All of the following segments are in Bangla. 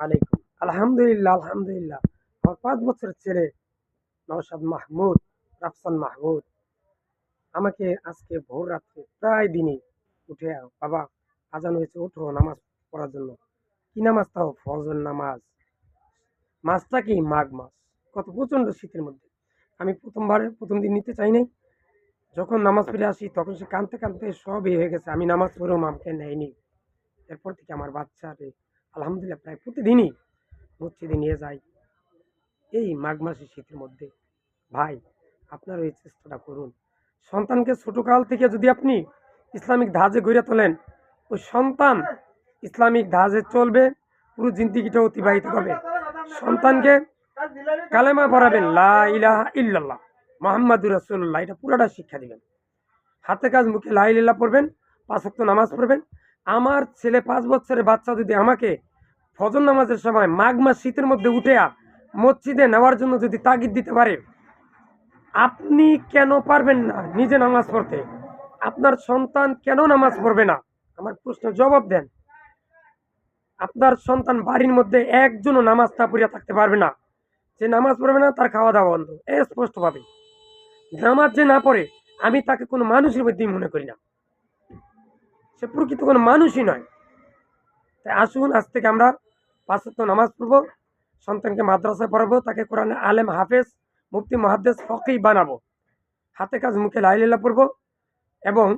আলাইকুম। আলহামদুলিল্লাহ আলহামদুলিল্লাহ। আমার পাঁচ বছরের ছেলে নওশাদ মাহমুদ, রাফসান মাহমুদ। আমাকে আজকে ভোর রাত্রে প্রায় দিনই উঠে, বাবা, আজান হয়েছে ওঠো নামাজ পড়ার জন্য। কি নামাজ তাও? ফজর নামাজ। মাছটা কি? মাঘ মাছ কত প্রচণ্ড শীতের মধ্যে। আমি প্রথমবার, প্রথম দিন নিতে চাই নাই। যখন নামাজ ফিরে আসি, তখন সে কাঁদতে কাঁদতে সবই হয়ে গেছে। আমি নামাজ পড়েও আমাকে নেয়নি। এরপর থেকে আমার বাচ্চারে আলহামদুলিল্লাহ, প্রায় প্রতিদিনই, মসজিদে নিয়ে যাই। এই মাঘ মাসের শীতের মধ্যে। ভাই, আপনার ওই চেষ্টাটা করুন। সন্তানকে ছোটকাল থেকে যদি আপনি ইসলামিক ধাজে গড়ে তোলেন, ওই সন্তান ইসলামিক ধাজে চলবে, পুরো জিন্দিগিটা অতিবাহিত করবে। সন্তানকে কালেমা পড়াবেন, লা ইল্লাল্লাহ, মোহাম্মদুর রসুল্লাহ এটা পুরোটা শিক্ষা দিবেন। হাতে কাজ মুখে লা ইল্লাল্লাহ পড়বেন, পাঁচ নামাজ পড়বেন আমার ছেলে পাঁচ বছরের বাচ্চা যদি আমাকে ফজর নামাজের সময় মাঘ মাস শীতের মধ্যে উঠে মসজিদে নেওয়ার জন্য যদি তাগিদ দিতে পারে, আপনি কেন পারবেন না নিজে নামাজ পড়তে? আপনার সন্তান কেন নামাজ পড়বে না? আমার প্রশ্ন জবাব দেন। আপনার সন্তান বাড়ির মধ্যে একজনও নামাজ না পড়িয়া থাকতে পারবে না। যে নামাজ পড়বে না, তার খাওয়া দাওয়া বন্ধ। এ স্পষ্টভাবে। নামাজ যে না পড়ে, আমি তাকে কোনো মানুষের মধ্যেই মনে করি না। সে প্রকৃত কোনো মানুষই নয়। তাই আসুন আজ থেকে আমরা পাঁচ ওয়াক্ত নামাজ পড়ব সন্তানকে মাদ্রাসায় পড়াবো তাকে কোরআনে আলেম হাফেজ মুফতি মহাদ্দেস ফকেই বানাবো। হাতে কাজ মুখে লাইলিল্লা পড়ব এবং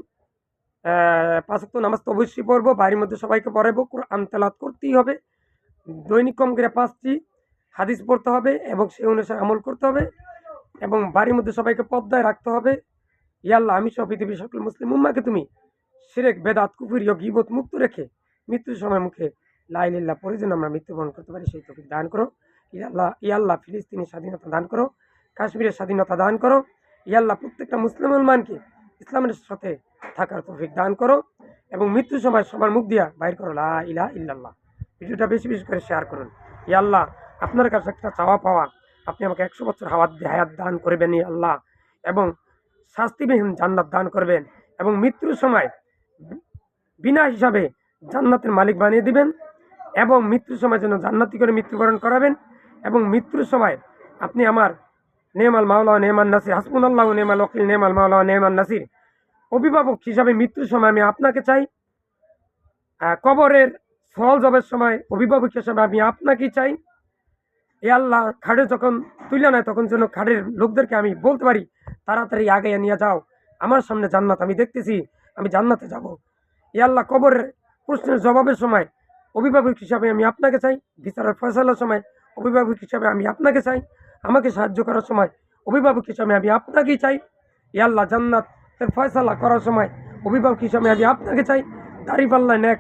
আহ, পাঁচ ওয়াক্ত নামাজ তো অবশ্যই পড়ব বাড়ির মধ্যে সবাইকে পড়াবো কোরআন তেলাওয়াত করতেই হবে। দৈনিক কম করে পাঁচটি হাদিস পড়তে হবে এবং সেই অনুসারে আমল করতে হবে এবং বাড়ির মধ্যে সবাইকে পদ্মায় রাখতে হবে। ইয়াল্লাহ আমি সব পৃথিবীর সকল মুসলিম উম্মাকে তুমি সিরেক, বেদাত, কুফুরি ও মুক্ত রেখে মৃত্যুর সময় মুখে লাইলিল্লাহ পরে যেন আমরা মৃত্যুবরণ করতে পারি, সেই তফিক দান করো। ইয়াল্লাহ ইয়াল্লাহ ফিলিস্তিনের স্বাধীনতা দান করো, কাশ্মীরের স্বাধীনতা দান করো ইয়াল্লাহ প্রত্যেকটা মুসলিম মুসলমানকে ইসলামের সাথে থাকার তৌফিক দান করো এবং মৃত্যুর সময় সবার মুখ দিয়া বাইর করো, লা ইলা ইল্লাল্লাহ। ভিডিওটা বেশি বেশি করে শেয়ার করুন। ইয়াল্লাহ আপনার কাছে একটা চাওয়া পাওয়া, আপনি আমাকে একশো বছর হাওয়াত হায়াত দান করবেন আল্লাহ। এবং শাস্তিবিহীন জান্নাত দান করবেন এবং মৃত্যুর সময় বিনা হিসাবে জান্নাতের মালিক বানিয়ে দিবেন এবং মৃত্যুর সময় যেন জান্নাতি করে মৃত্যুবরণ করাবেন এবং মৃত্যুর সময় আপনি আমার নেমাল মাওলা নেমান নাসির হাসমুন আল্লাহ নেমাল ওকিল নেমাল মাওলা নেমান নাসির অভিভাবক হিসাবে মৃত্যুর সময় আমি আপনাকে চাই কবরের ফল জবের সময় অভিভাবক হিসাবে আমি আপনাকেই চাই। এ আল্লাহ খাড়ে যখন তুলে নেয় তখন যেন খাড়ের লোকদেরকে আমি বলতে পারি, তাড়াতাড়ি আগে নিয়ে যাও। আমার সামনে জান্নাত আমি দেখতেছি। আমি জান্নাতে যাব। এ আল্লাহ কবরের প্রশ্নের জবাবের সময় অভিভাবক হিসাবে আমি আপনাকে চাই, বিচারের ফয়সালার সময় অভিভাবক হিসাবে আমি আপনাকে চাই, আমাকে সাহায্য করার সময় অভিভাবক হিসাবে আমি আপনাকেই চাই। এ আল্লাহ জান্নাতের ফয়সালা করার সময় অভিভাবক হিসাবে আমি আপনাকে চাই। দাড়িপাল্লা নেক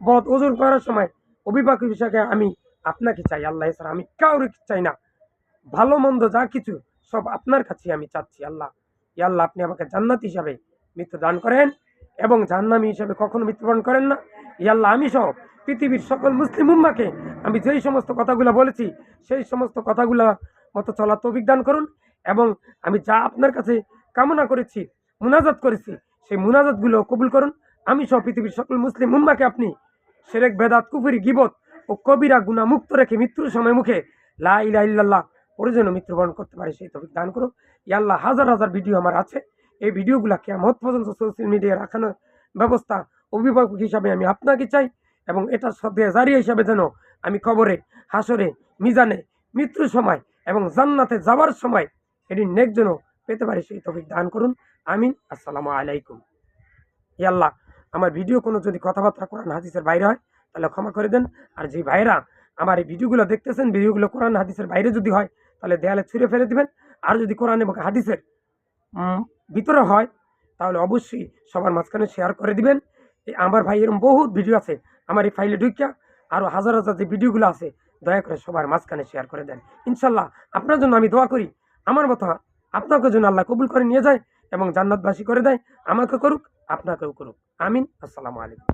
বদ ওজন করার সময় অভিভাবক হিসাবে আমি আপনাকে চাই। আল্লাহ এছাড়া আমি কাউরে চাই না। ভালো মন্দ যা কিছু সব আপনার কাছে আমি চাচ্ছি আল্লাহ। ইয়া আল্লাহ আপনি আমাকে জান্নাত হিসাবে মৃত্যু দান করেন। এবং জান্নামি হিসাবে কখনো মৃত্যুবরণ করেন না। ইয়াল্লাহ আমি সহ পৃথিবীর সকল মুসলিম উম্মাকে আমি যেই সমস্ত কথাগুলো বলেছি, সেই সমস্ত কথাগুলো মতো চলার তৌফিক দান করুন এবং আমি যা আপনার কাছে কামনা করেছি, মুনাজাত করেছি, সেই মুনাজাতগুলো কবুল করুন। আমি সহ পৃথিবীর সকল মুসলিম উম্মাকে আপনি সেরেক, বেদাত, কুফুরি, গিবত ও কবিরা গুণা মুক্ত রেখে মৃত্যুর সময় মুখে লা ইলা ইল্লাল্লাহ পরে যেন মৃত্যুবরণ করতে পারে, সেই তফিক দান করো ইয়াল্লাহ হাজার হাজার ভিডিও আমার আছে। এই ভিডিওগুলো কেমন পর্যন্ত সোশ্যাল মিডিয়ায় রাখানোর ব্যবস্থা অভিভাবক হিসাবে আমি আপনাকে চাই এবং এটার সাথে জারি হিসাবে যেন আমি খবরে হাসরে মিজানে, মৃত্যুর সময় এবং জান্নাতে যাওয়ার সময় এটি নেক যেন পেতে পারি সেই তফিক দান করুন। আমিন। আসসালামু আলাইকুম। হে আল্লাহ, আমার ভিডিও কোনো যদি কথাবার্তা কোরআন হাদিসের বাইরে হয়, তাহলে ক্ষমা করে দেন। আর যে ভাইরা আমার এই ভিডিওগুলো দেখতেছেন, ভিডিওগুলো কোরআন হাদিসের বাইরে যদি হয়, তাহলে দেয়ালে ছুঁড়ে ফেলে দিবেন। আর যদি কোরআন এবং হাদিসের ভিতরে হয়, তাহলে অবশ্যই সবার মাঝখানে শেয়ার করে দিবেন। আমার ভাই এরকম বহুত ভিডিও আছে, আমার এই ফাইলে ঢুকিয়া আরও হাজার হাজার যে ভিডিওগুলো আছে, দয়া করে সবার মাঝখানে শেয়ার করে দেন। ইনশাল্লাহ আপনার জন্য আমি দোয়া করি, আমার মতো আপনাকে জন্য আল্লাহ কবুল করে নিয়ে যায় এবং জান্নাতবাসী করে দেয়, আমাকে করুক, আপনাকেও করুক। আমিন, আসসালামু আলাইকুম।